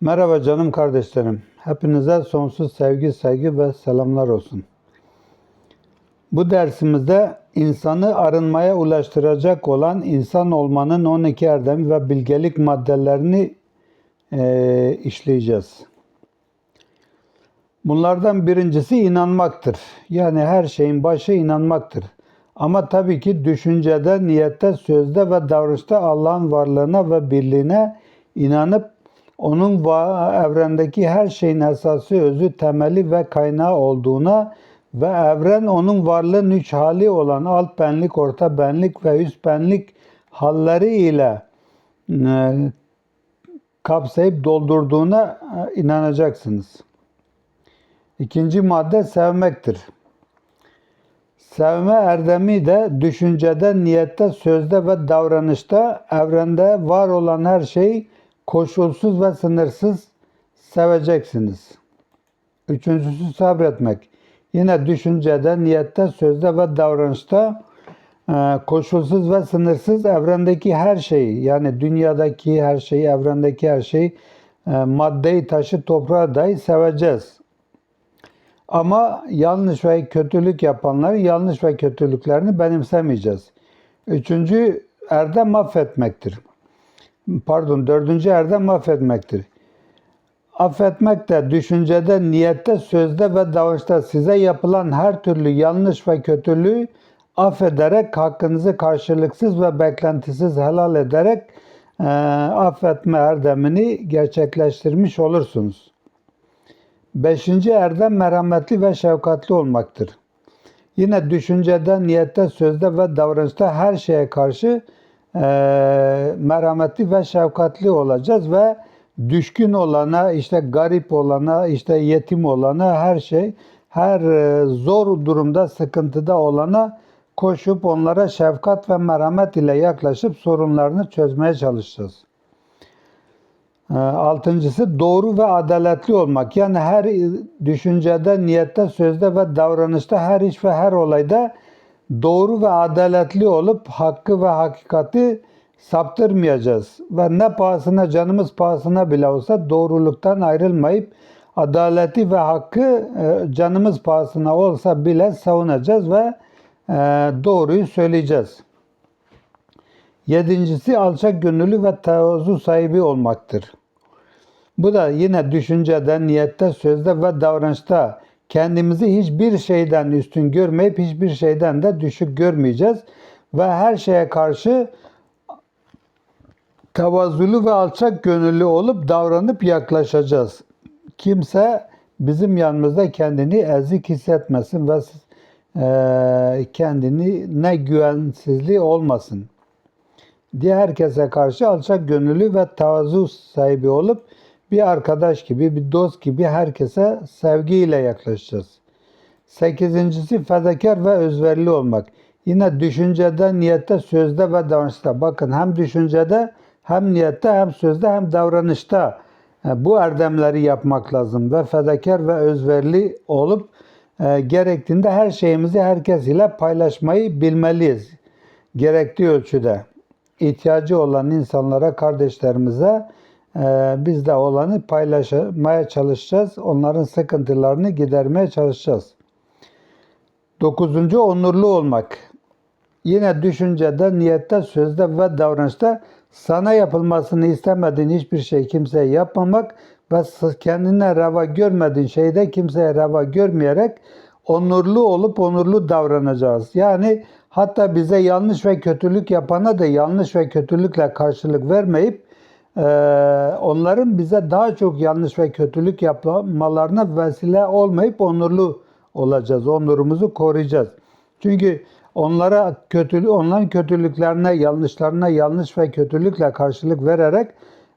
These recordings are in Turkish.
Merhaba canım kardeşlerim. Hepinize sonsuz sevgi, saygı ve selamlar olsun. Bu dersimizde insanı arınmaya ulaştıracak olan insan olmanın 12 erdemi ve bilgelik maddelerini eee, işleyeceğiz. Bunlardan birincisi inanmaktır. Yani her şeyin başı inanmaktır. Ama tabii ki düşüncede, niyette, sözde ve davranışta Allah'ın varlığına ve birliğine inanıp onun evrendeki her şeyin esası, özü, temeli ve kaynağı olduğuna ve evren onun varlığın üç hali olan alt benlik, orta benlik ve üst benlik halleri ile e, kapsayıp doldurduğuna e, inanacaksınız. İkinci madde sevmektir. Sevme erdemi de düşüncede, niyette, sözde ve davranışta evrende var olan her şeyi koşulsuz ve sınırsız seveceksiniz. Üçüncüsü sabretmek. Yine düşüncede, niyette, sözde ve davranışta e, koşulsuz ve sınırsız evrendeki her şeyi yani dünyadaki her şeyi, evrendeki her şeyi, e, maddeyi, taşı, toprağı dahi seveceğiz. Ama yanlış ve kötülük yapanların yanlış ve kötülüklerini benimsemeyeceğiz. Üçüncü erdem affetmektir. Pardon, dördüncü erdem affetmektir. Affetmek de düşüncede, niyette, sözde ve davranışta size yapılan her türlü yanlış ve kötülüğü affederek hakkınızı karşılıksız ve beklentisiz helal ederek eee, affetme erdemini gerçekleştirmiş olursunuz. Beşinci erdem merhametli ve şefkatli olmaktır. Yine düşüncede, niyette, sözde ve davranışta her şeye karşı eee, merhametli ve şefkatli olacağız ve düşkün olana, işte garip olana, işte yetim olana her şey, her e, zor durumda, sıkıntıda olana koşup onlara şefkat ve merhamet ile yaklaşıp sorunlarını çözmeye çalışacağız. Ee, Altıncısı doğru ve adaletli olmak. Yani her düşüncede, niyette, sözde ve davranışta, her iş ve her olayda doğru ve adaletli olup hakkı ve hakikati saptırmayacağız. Ve ne pahasına, canımız pahasına bile olsa doğruluktan ayrılmayıp adaleti ve hakkı e, canımız pahasına olsa bile savunacağız ve e, doğruyu söyleyeceğiz. Yedincisi alçak gönüllü ve tevazu sahibi olmaktır. Bu da yine düşüncede, niyette, sözde ve davranışta kendimizi hiçbir şeyden üstün görmeyip hiçbir şeyden de düşük görmeyeceğiz. Ve her şeye karşı tevazulu ve alçak gönüllü olup davranıp yaklaşacağız. Kimse bizim yanımızda kendini ezik hissetmesin ve e, kendini ne güvensizliği olmasın diye herkese karşı alçak gönüllü ve tevazu sahibi olup bir arkadaş gibi, bir dost gibi herkese sevgiyle yaklaşacağız. Sekizincisi fedakar ve özverili olmak. Yine düşüncede, niyette, sözde ve davranışta. Bakın hem düşüncede, hem niyette, hem sözde, hem davranışta e, bu erdemleri yapmak lazım. Ve fedakar ve özverili olup e, gerektiğinde her şeyimizi herkes ile paylaşmayı bilmeliyiz. Gerektiği ölçüde ihtiyacı olan insanlara, kardeşlerimize e, biz de olanı paylaşmaya çalışacağız. Onların sıkıntılarını gidermeye çalışacağız. Dokuzuncu onurlu olmak. Yine düşüncede, niyette, sözde ve davranışta sana yapılmasını istemediğin hiçbir şey kimseye yapmamak ve kendine reva görmediğin şeyde kimseye reva görmeyerek onurlu olup onurlu davranacağız. Yani hatta bize yanlış ve kötülük yapana da yanlış ve kötülükle karşılık vermeyip onların bize daha çok yanlış ve kötülük yapmalarına vesile olmayıp onurlu olacağız. Onurumuzu koruyacağız. Çünkü onlara kötülük, onların kötülüklerine, yanlışlarına yanlış ve kötülükle karşılık vererek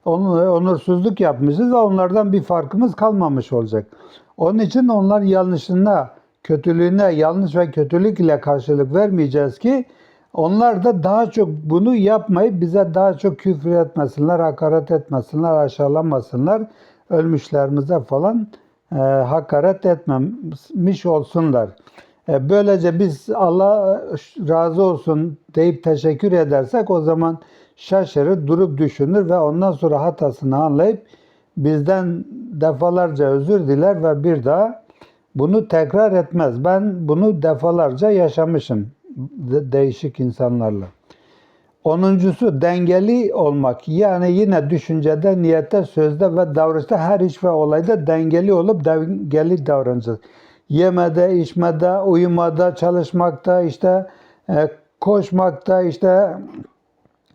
onursuzluk yapmışız ve onlardan bir farkımız kalmamış olacak. Onun için onların yanlışına, kötülüğüne yanlış ve kötülük ile karşılık vermeyeceğiz ki onlar da daha çok bunu yapmayıp bize daha çok küfür etmesinler, hakaret etmesinler, aşağılamasınlar. Ölmüşlerimize falan e, hakaret etmemiş olsunlar. E, böylece biz Allah razı olsun deyip teşekkür edersek o zaman şaşırır, durup düşünür ve ondan sonra hatasını anlayıp bizden defalarca özür diler ve bir daha bunu tekrar etmez. Ben bunu defalarca yaşamışım de- değişik insanlarla. Onuncusu dengeli olmak. Yani yine düşüncede, niyette, sözde ve davranışta her iş ve olayda dengeli olup dengeli davranacağız. Yemede, içmede, uyumada, çalışmakta, işte e, koşmakta, işte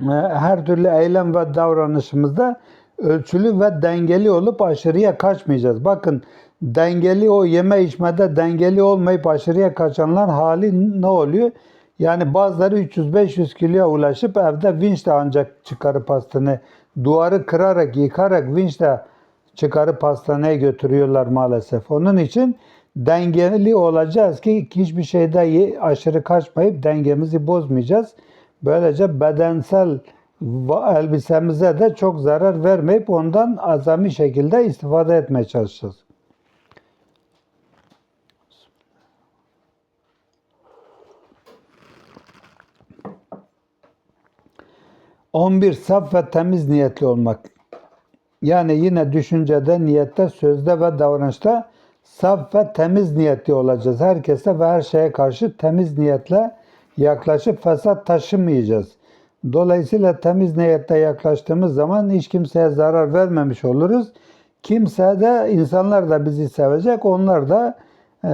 e, her türlü eylem ve davranışımızda ölçülü ve dengeli olup aşırıya kaçmayacağız. Bakın dengeli o yeme içmede dengeli olmayıp aşırıya kaçanlar hali ne oluyor? Yani bazıları 300-500 kiloya ulaşıp evde vinçle ancak çıkarıp hastaneye, duvarı kırarak, yıkarak vinçle çıkarıp hastaneye götürüyorlar maalesef. Onun için dengeli olacağız ki hiçbir şeyde aşırı kaçmayıp dengemizi bozmayacağız. Böylece bedensel elbisemize de çok zarar vermeyip ondan azami şekilde istifade etmeye çalışacağız. On bir saf ve temiz niyetli olmak. Yani yine düşüncede, niyette, sözde ve davranışta saf ve temiz niyetli olacağız. Herkese ve her şeye karşı temiz niyetle yaklaşıp fesat taşımayacağız. Dolayısıyla temiz niyetle yaklaştığımız zaman hiç kimseye zarar vermemiş oluruz. Kimse de insanlar da bizi sevecek. Onlar da e,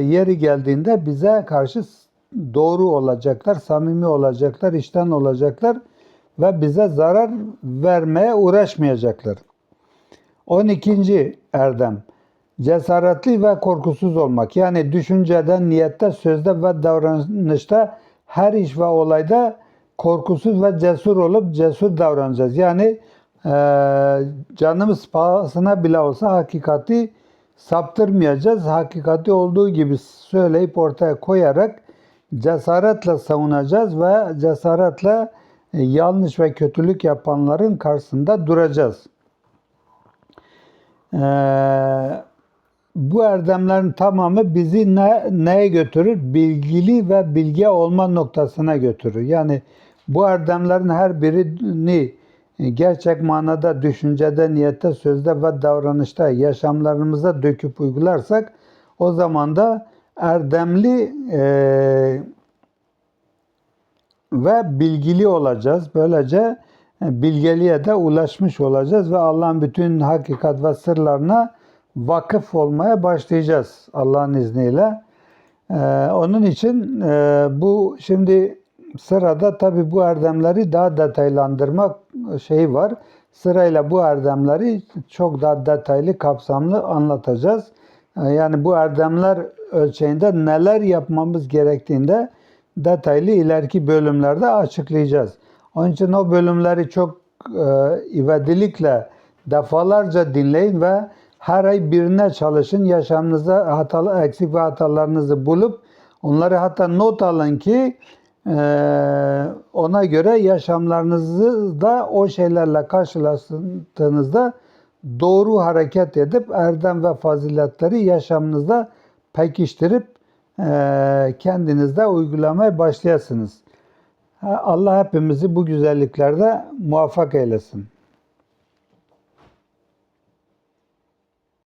yeri geldiğinde bize karşı doğru olacaklar, samimi olacaklar, işten olacaklar ve bize zarar vermeye uğraşmayacaklar. 12. erdem cesaretli ve korkusuz olmak. Yani düşünceden, niyette, sözde ve davranışta her iş ve olayda korkusuz ve cesur olup cesur davranacağız. Yani e, canımız pahasına bile olsa hakikati saptırmayacağız. Hakikati olduğu gibi söyleyip ortaya koyarak cesaretle savunacağız ve cesaretle e, yanlış ve kötülük yapanların karşısında duracağız. Ee, bu erdemlerin tamamı bizi ne, neye götürür? Bilgili ve bilge olma noktasına götürür. Yani bu erdemlerin her birini gerçek manada düşüncede, niyette, sözde ve davranışta yaşamlarımıza döküp uygularsak o zaman da erdemli e, ve bilgili olacağız. Böylece e, bilgeliğe de ulaşmış olacağız ve Allah'ın bütün hakikat ve sırlarına vakıf olmaya başlayacağız Allah'ın izniyle. Ee, onun için e, bu şimdi sırada tabi bu erdemleri daha detaylandırmak şeyi var. Sırayla bu erdemleri çok daha detaylı, kapsamlı anlatacağız. Yani bu erdemler ölçeğinde neler yapmamız gerektiğinde detaylı ileriki bölümlerde açıklayacağız. Onun için o bölümleri çok e, ivedilikle defalarca dinleyin ve her ay birine çalışın. Yaşamınızda hatalı, eksik ve hatalarınızı bulup onları hatta not alın ki ona göre yaşamlarınızı da o şeylerle karşılaştığınızda doğru hareket edip erdem ve faziletleri yaşamınızda pekiştirip e, kendinizde uygulamaya başlayasınız. Allah hepimizi bu güzelliklerde muvaffak eylesin.